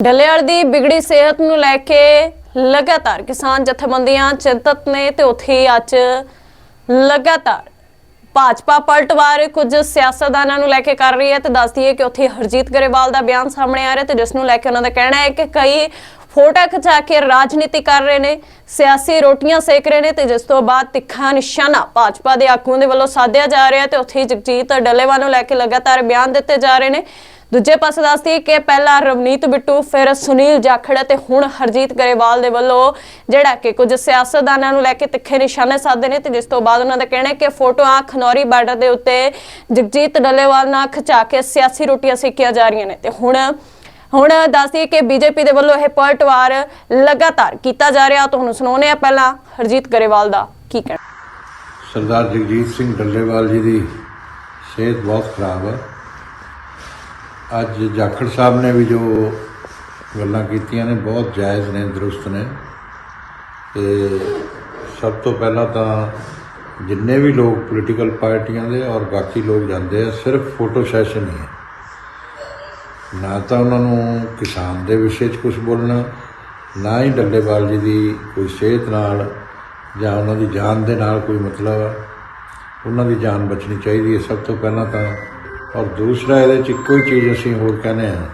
ਡੱਲੇਵਾਲ ਦੀ ਵਿਗੜੀ ਸਿਹਤ ਨੂੰ ਲੈ ਕੇ ਲਗਾਤਾਰ ਕਿਸਾਨ ਜਥੇਬੰਦੀਆਂ ਚਿੰਤਤ ਨੇ ਤੇ ਉੱਥੇ ਅੱਜ ਲਗਾਤਾਰ ਭਾਜਪਾ ਪਲਟਵਾਰ ਕੁਝ ਸਿਆਸਤਦਾਨਾਂ ਨੂੰ ਲੈ ਕੇ ਕਰ ਰਹੀ ਹੈ ਤੇ ਦੱਸਦੀ ਹੈ ਕਿ ਉੱਥੇ ਹਰਜੀਤ ਗਰੇਵਾਲ ਦਾ ਬਿਆਨ ਸਾਹਮਣੇ ਆ ਰਿਹਾ ਤੇ ਜਿਸ ਨੂੰ ਲੈ ਕੇ ਉਹਨਾਂ ਦਾ ਕਹਿਣਾ ਹੈ ਕਿ ਕਈ ਫੋਟੋ ਖਿਚਾ ਕੇ ਰਾਜਨੀਤੀ ਕਰ ਰਹੇ ਨੇ, ਸਿਆਸੀ ਰੋਟੀਆਂ ਸੇਕ ਰਹੇ ਨੇ ਤੇ ਜਿਸ ਤੋਂ ਬਾਅਦ ਤਿੱਖਾ ਨਿਸ਼ਾਨਾ ਭਾਜਪਾ ਦੇ ਆਗੂਆਂ ਦੇ ਵੱਲੋਂ ਸਾਧਿਆ ਜਾ ਰਿਹਾ ਤੇ ਉੱਥੇ ਜਗਜੀਤ ਡੱਲੇਵਾਲ ਨੂੰ ਲੈ ਕੇ ਲਗਾਤਾਰ ਬਿਆਨ ਦਿੱਤੇ ਜਾ ਰਹੇ ਨੇ। ਦੂਜੇ ਪਾਸੇ ਦੱਸਦੀ ਕਿ ਪਹਿਲਾਂ ਰਵਨੀਤ ਬਿੱਟੂ, ਫਿਰ ਸੁਨੀਲ ਜਾਖੜ ਤੇ ਹੁਣ ਹਰਜੀਤ ਗਰੇਵਾਲ ਦੇ ਵੱਲੋਂ ਜਿਹੜਾ ਕਿ ਕੁਝ ਸਿਆਸਤਦਾਨਾਂ ਨੂੰ ਲੈ ਕੇ ਤਿੱਖੇ ਨਿਸ਼ਾਨੇ ਸਾਧੇ ਨੇ ਤੇ ਜਿਸ ਤੋਂ ਬਾਅਦ ਉਹਨਾਂ ਦਾ ਕਹਿਣਾ ਹੈ ਕਿ ਫੋਟੋਆਂ ਖਨੌਰੀ ਬਾਰਡਰ ਦੇ ਉੱਤੇ ਜਗਜੀਤ ਡੱਲੇਵਾਲ ਨਾਲ ਖਿਚਾ ਕੇ ਸਿਆਸੀ ਰੋਟੀਆਂ ਸੇਕੀਆਂ ਜਾ ਰਹੀਆਂ ਨੇ। ਤੇ ਹੁਣ ਹੁਣ ਦੱਸਦੀ ਕਿ ਬੀਜੇਪੀ ਦੇ ਵੱਲੋਂ ਇਹ ਪਲਟਵਾਰ ਲਗਾਤਾਰ ਕੀਤਾ ਜਾ ਰਿਹਾ। ਤੁਹਾਨੂੰ ਸੁਣਾਉਂਦੇ ਆ ਪਹਿਲਾਂ ਹਰਜੀਤ ਗਰੇਵਾਲ ਦਾ ਕੀ ਕਹਿਣਾ। ਸਰਦਾਰ ਜਗਜੀਤ ਸਿੰਘ ਡੱਲੇਵਾਲ ਜੀ ਦੀ ਸਿਹਤ ਬਹੁਤ ਖਰਾਬ ਹੈ। ਅੱਜ ਜਾਖੜ ਸਾਹਿਬ ਨੇ ਵੀ ਜੋ ਗੱਲਾਂ ਕੀਤੀਆਂ ਨੇ, ਬਹੁਤ ਜਾਇਜ਼ ਨੇ, ਦਰੁਸਤ ਨੇ। ਤੇ ਸਭ ਤੋਂ ਪਹਿਲਾਂ ਤਾਂ ਜਿੰਨੇ ਵੀ ਲੋਕ ਪੋਲੀਟੀਕਲ ਪਾਰਟੀਆਂ ਦੇ ਔਰ ਬਾਕੀ ਲੋਕ ਜਾਂਦੇ ਆ, ਸਿਰਫ ਫੋਟੋ ਸੈਸ਼ਨ ਹੀ ਹੈ। ਨਾ ਤਾਂ ਉਹਨਾਂ ਨੂੰ ਕਿਸਾਨ ਦੇ ਵਿਸ਼ੇ 'ਚ ਕੁਝ ਬੋਲਣਾ, ਨਾ ਹੀ ਡੱਲੇਵਾਲ ਜੀ ਦੀ ਕੋਈ ਸਿਹਤ ਨਾਲ ਜਾਂ ਉਹਨਾਂ ਦੀ ਜਾਨ ਦੇ ਨਾਲ ਕੋਈ ਮਤਲਬ ਉਹਨਾਂ ਦੀ ਜਾਨ ਬਚਣੀ ਚਾਹੀਦੀ ਹੈ। ਸਭ ਤੋਂ ਪਹਿਲਾਂ ਤਾਂ ਔਰ ਦੂਸਰਾ ਇਹਦੇ 'ਚ ਇੱਕੋ ਹੀ ਚੀਜ਼ ਅਸੀਂ ਹੋਰ ਕਹਿੰਦੇ ਆ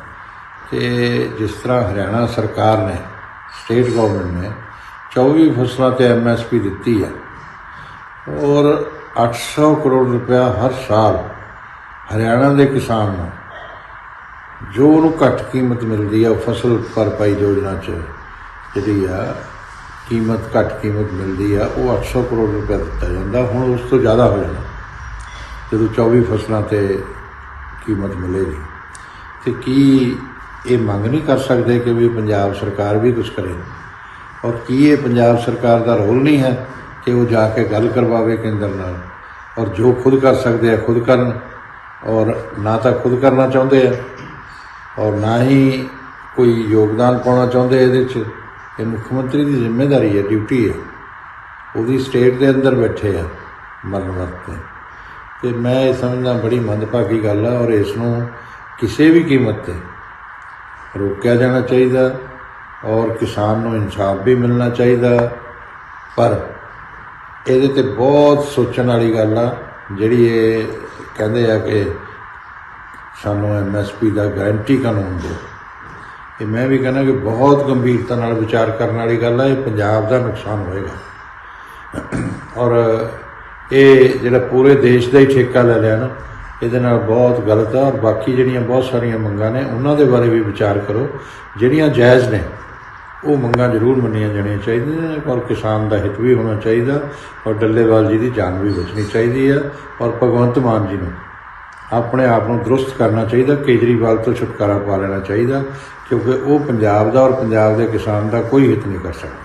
ਕਿ ਜਿਸ ਤਰ੍ਹਾਂ ਹਰਿਆਣਾ ਸਰਕਾਰ ਨੇ ਸਟੇਟ ਗਵਰਨਮੈਂਟ ਨੇ 24 ਫਸਲਾਂ ਤੇ ਐਮਐਸਪੀ ਦਿੱਤੀ ਹੈ ਔਰ 800 ਕਰੋੜ ਰੁਪਇਆ ਹਰ ਸਾਲ ਹਰਿਆਣਾ ਦੇ ਕਿਸਾਨ ਨੂੰ ਜੋ ਉਹਨੂੰ ਘੱਟ ਕੀਮਤ ਮਿਲਦੀ ਆ ਫਸਲ ਭਰਪਾਈ ਯੋਜਨਾ 'ਚ ਜਿਹੜੀ ਆ ਕੀਮਤ, ਘੱਟ ਕੀਮਤ ਮਿਲਦੀ ਆ, ਉਹ 800 ਕਰੋੜ ਰੁਪਏ ਦਿੱਤਾ ਜਾਂਦਾ, ਹੁਣ ਉਸ ਤੋਂ ਜ਼ਿਆਦਾ ਹੋ ਜਾਣਾ ਜਦੋਂ 24 ਫਸਲਾਂ ਤੇ ਕੀਮਤ ਮਿਲੇਗੀ? ਤੇ ਕੀ ਇਹ ਮੰਗ ਨਹੀਂ ਕਰ ਸਕਦੇ ਕਿ ਵੀ ਪੰਜਾਬ ਸਰਕਾਰ ਵੀ ਕੁਝ ਕਰੇ? ਔਰ ਕੀ ਇਹ ਪੰਜਾਬ ਸਰਕਾਰ ਦਾ ਰੋਲ ਨਹੀਂ ਹੈ ਕਿ ਉਹ ਜਾ ਕੇ ਗੱਲ ਕਰਵਾਵੇ ਕੇਂਦਰ ਨਾਲ? ਔਰ ਜੋ ਖੁਦ ਕਰ ਸਕਦੇ ਆ, ਖੁਦ ਕਰਨ, ਔਰ ਨਾ ਤਾਂ ਖੁਦ ਕਰਨਾ ਚਾਹੁੰਦੇ ਆ, ਔਰ ਨਾ ਹੀ ਕੋਈ ਯੋਗਦਾਨ ਪਾਉਣਾ ਚਾਹੁੰਦੇ ਇਹਦੇ 'ਚ। ਇਹ ਮੁੱਖ ਮੰਤਰੀ ਦੀ ਜ਼ਿੰਮੇਵਾਰੀ ਹੈ, ਡਿਊਟੀ ਹੈ। ਉਹਦੀ ਸਟੇਟ ਦੇ ਅੰਦਰ ਬੈਠੇ ਆ ਮਰਨ ਵਕਤ ਤੇ ਮੈਂ ਇਹ ਸਮਝਦਾ ਬੜੀ ਮੰਦਭਾਗੀ ਗੱਲ ਹੈ ਔਰ ਇਸ ਨੂੰ ਕਿਸੇ ਵੀ ਕੀਮਤ ਤੇ ਰੋਕਿਆ ਜਾਣਾ ਚਾਹੀਦਾ ਔਰ ਕਿਸਾਨ ਨੂੰ ਇਨਸਾਫ ਵੀ ਮਿਲਣਾ ਚਾਹੀਦਾ। ਪਰ ਇਹਦੇ ਤੇ ਬਹੁਤ ਸੋਚਣ ਵਾਲੀ ਗੱਲ ਆ, ਜਿਹੜੀ ਇਹ ਕਹਿੰਦੇ ਆ ਕਿ ਸਾਨੂੰ ਐਮਐਸਪੀ ਦਾ ਗਾਰੰਟੀ ਕਾਨੂੰਨ ਦਿਓ। ਇਹ ਮੈਂ ਵੀ ਕਹਿੰਦਾ ਕਿ ਬਹੁਤ ਗੰਭੀਰਤਾ ਨਾਲ ਵਿਚਾਰ ਕਰਨ ਵਾਲੀ ਗੱਲ ਆ, ਇਹ ਪੰਜਾਬ ਦਾ ਨੁਕਸਾਨ ਹੋਏਗਾ। ਔਰ ਇਹ ਜਿਹੜਾ ਪੂਰੇ ਦੇਸ਼ ਦਾ ਹੀ ਠੇਕਾ ਲੈ ਲਿਆ ਨਾ, ਇਹਦੇ ਨਾਲ ਬਹੁਤ ਗਲਤ ਹੈ ਔਰ ਬਾਕੀ ਜਿਹੜੀਆਂ ਬਹੁਤ ਸਾਰੀਆਂ ਮੰਗਾਂ ਨੇ, ਉਹਨਾਂ ਦੇ ਬਾਰੇ ਵੀ ਵਿਚਾਰ ਕਰੋ। ਜਿਹੜੀਆਂ ਜਾਇਜ਼ ਨੇ, ਉਹ ਮੰਗਾਂ ਜ਼ਰੂਰ ਮੰਨੀਆਂ ਜਾਣੀਆਂ ਚਾਹੀਦੀਆਂ ਨੇ ਔਰ ਕਿਸਾਨ ਦਾ ਹਿੱਤ ਵੀ ਹੋਣਾ ਚਾਹੀਦਾ ਔਰ ਡੱਲੇਵਾਲ ਜੀ ਦੀ ਜਾਨ ਵੀ ਬਚਣੀ ਚਾਹੀਦੀ ਹੈ ਔਰ ਭਗਵੰਤ ਮਾਨ ਜੀ ਨੂੰ ਆਪਣੇ ਆਪ ਨੂੰ ਦਰੁਸਤ ਕਰਨਾ ਚਾਹੀਦਾ, ਕੇਜਰੀਵਾਲ ਤੋਂ ਛੁਟਕਾਰਾ ਪਾ ਲੈਣਾ ਚਾਹੀਦਾ ਕਿਉਂਕਿ ਉਹ ਪੰਜਾਬ ਦਾ ਔਰ ਪੰਜਾਬ ਦੇ ਕਿਸਾਨ ਦਾ ਕੋਈ ਹਿੱਤ ਨਹੀਂ ਕਰ ਸਕਦਾ।